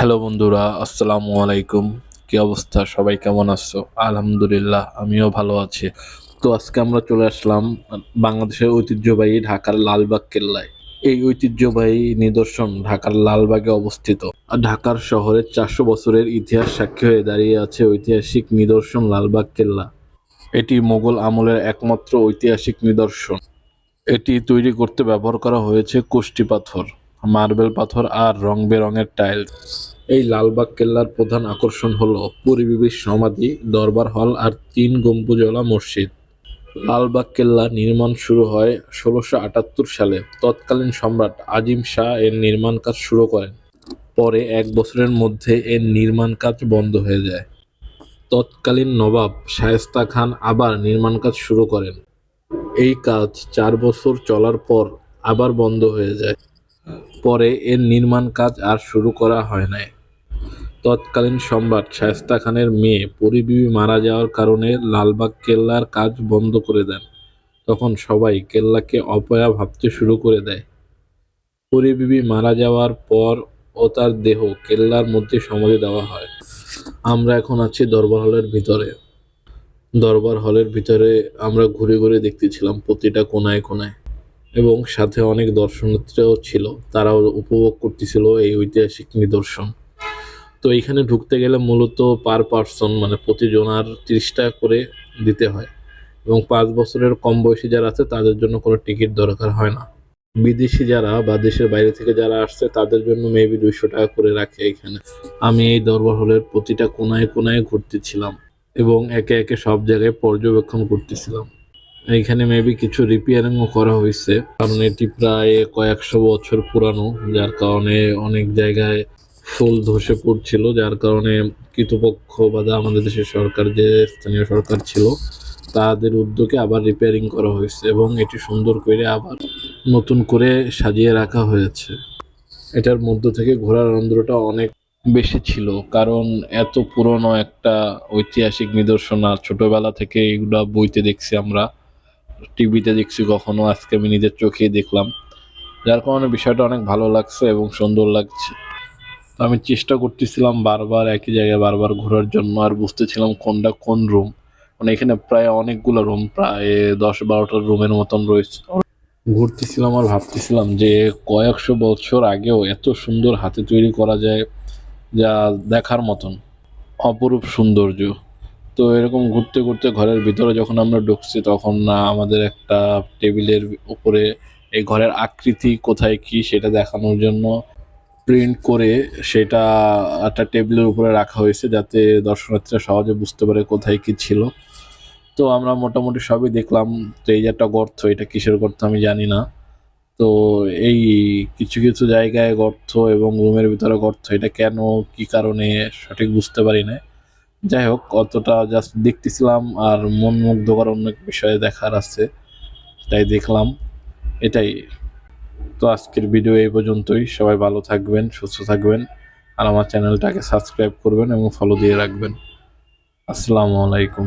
Hello বন্ধুরা, আসসালামু আলাইকুম। কি অবস্থা? সবাই কেমন আছো? আলহামদুলিল্লাহ, আমিও ভালো আছি। তো আজকে আমরা চলে আসলাম বাংলাদেশের ঐতিহ্যবাহী ঢাকার লালবাগ কেল্লায়। এই ঐতিহ্যবাহী নিদর্শন ঢাকার লালবাগে অবস্থিত। ঢাকার শহরের চারশো বছরের ইতিহাস সাক্ষী হয়ে দাঁড়িয়ে আছে ঐতিহাসিক নিদর্শন লালবাগ কেল্লা। এটি মোগল আমলের একমাত্র ঐতিহাসিক নিদর্শন। এটি তৈরি করতে ব্যবহার করা হয়েছে কোষ্টি পাথর। মার্বেল পাথর আর রং বেরঙের টাইলস। এই লালবাগ কেল্লার প্রধান আকর্ষণ হল পরিবিবির সমাধি, দরবার হল আর তিন গম্বুজওয়ালা মসজিদ। লালবাগ কেল্লা নির্মাণ শুরু হয় ষোলোশো আটাত্তর সালে। তৎকালীন সম্রাট আজিম শাহ এর নির্মাণ কাজ শুরু করেন। পরে এক বছরের মধ্যে এর নির্মাণ কাজ বন্ধ হয়ে যায়। তৎকালীন নবাব শায়েস্তা খান আবার নির্মাণ কাজ শুরু করেন। এই কাজ চার বছর চলার পর আবার বন্ধ হয়ে যায়। পরে এর নির্মাণ কাজ আর শুরু করা হয় নাই। তৎকালীন সম্রাট শায়েস্তা খানের মেয়ে পরিবিবি মারা যাওয়ার কারণে লালবাগ কেল্লার কাজ বন্ধ করে দেন। তখন সবাই কেল্লাকে অপয়া ভাবতে শুরু করে দেয়। পরিবিবি মারা যাওয়ার পর ও তার দেহ কেল্লার মধ্যে সমাধি দেওয়া হয়। আমরা এখন আছি দরবার হলের ভিতরে। দরবার হলের ভিতরে আমরা ঘুরে ঘুরে দেখতেছিলাম প্রতিটা কোনায় কোনায়। এবং সাথে অনেক দর্শনার্থীরাও ছিল। তারাও উপভোগ করতেছিল এই ঐতিহাসিক নিদর্শন। তো এইখানে ঢুকতে গেলে মূলত পার পার্সন মানে প্রতিজনার তিরিশ টাকা করে দিতে হয় এবং পাঁচ বছরের কম বয়সী যারা আছে, তাদের জন্য কোনো টিকিট দরকার হয় না। বিদেশি যারা বা দেশের বাইরে থেকে যারা আসছে, তাদের জন্য মেবি দুইশো টাকা করে রাখে এখানে। আমি এই দরবার হলের প্রতিটা কোনায় কোনায় ঘুরতেছিলাম এবং একে একে সব জায়গায় পর্যবেক্ষণ করতেছিলাম। এইখানে মেবি কিছু রিপেয়ারিংও করা হয়েছে। কারণ এটি প্রায় কয়েকশো বছর পুরানো, যার কারণে অনেক জায়গায় ফুল ধসে পড়ছিল, যার কারণে কৃতপক্ষ বা আমাদের দেশের সরকার, যে স্থানীয় সরকার ছিল, তাদের উদ্যোগে আবার রিপেয়ারিং করা হয়েছে এবং এটি সুন্দর করে আবার নতুন করে সাজিয়ে রাখা হয়েছে। এটার মধ্য থেকে ঘোরার আনন্দটা অনেক বেশি ছিল, কারণ এত পুরনো একটা ঐতিহাসিক নিদর্শন আর ছোটবেলা থেকে এগুলা বইতে দেখছি আমরা। টিভিতে দেখছি কখনো, আজকে আমি নিজের চোখেই দেখলাম। যার কারণে বিষয়টা অনেক ভালো লাগছে এবং সুন্দর লাগছে। তো আমি চেষ্টা করতেছিলাম বারবার একই জায়গায় বারবার ঘোরার জন্য, আর বুঝতেছিলাম কোনটা কোন রুম মানে এখানে প্রায় অনেকগুলো রুম প্রায় দশ বারোটা রুমের মতন রয়েছে। ঘুরতেছিলাম আর ভাবতেছিলাম যে কয়েকশো বছর আগেও এত সুন্দর হাতে তৈরি করা যায়, যা দেখার মতন। অপরূপ সৌন্দর্য। তো এরকম ঘুরতে ঘুরতে ঘরের ভিতরে যখন আমরা ঢুকছি, তখন আমাদের একটা টেবিলের উপরে এই ঘরের আকৃতি কোথায় কি সেটা দেখানোর জন্য প্রিন্ট করে সেটা একটা টেবিলের উপরে রাখা হয়েছে যাতে দর্শনার্থীরা সহজে বুঝতে পারে কোথায় কি ছিল। তো আমরা মোটামুটি সবই দেখলাম তো এই যে একটা গর্ত, এটা কিসের গর্ত আমি জানি না। তো এই কিছু কিছু জায়গায় গর্ত এবং রুমের ভিতরে গর্ত, এটা কেন, কি কারণে, সঠিক বুঝতে পারি না। যাই হোক, অতটা জাস্ট দেখতেছিলাম আর মন মুগ্ধ করার অনেক বিষয়ে দেখার আছে তাই দেখলাম। এটাই। তো আজকের ভিডিও এই পর্যন্তই। সবাই ভালো থাকবেন, সুস্থ থাকবেন, আর আমার চ্যানেলটাকে সাবস্ক্রাইব করবেন এবং ফলো দিয়ে রাখবেন। আসসালামু আলাইকুম।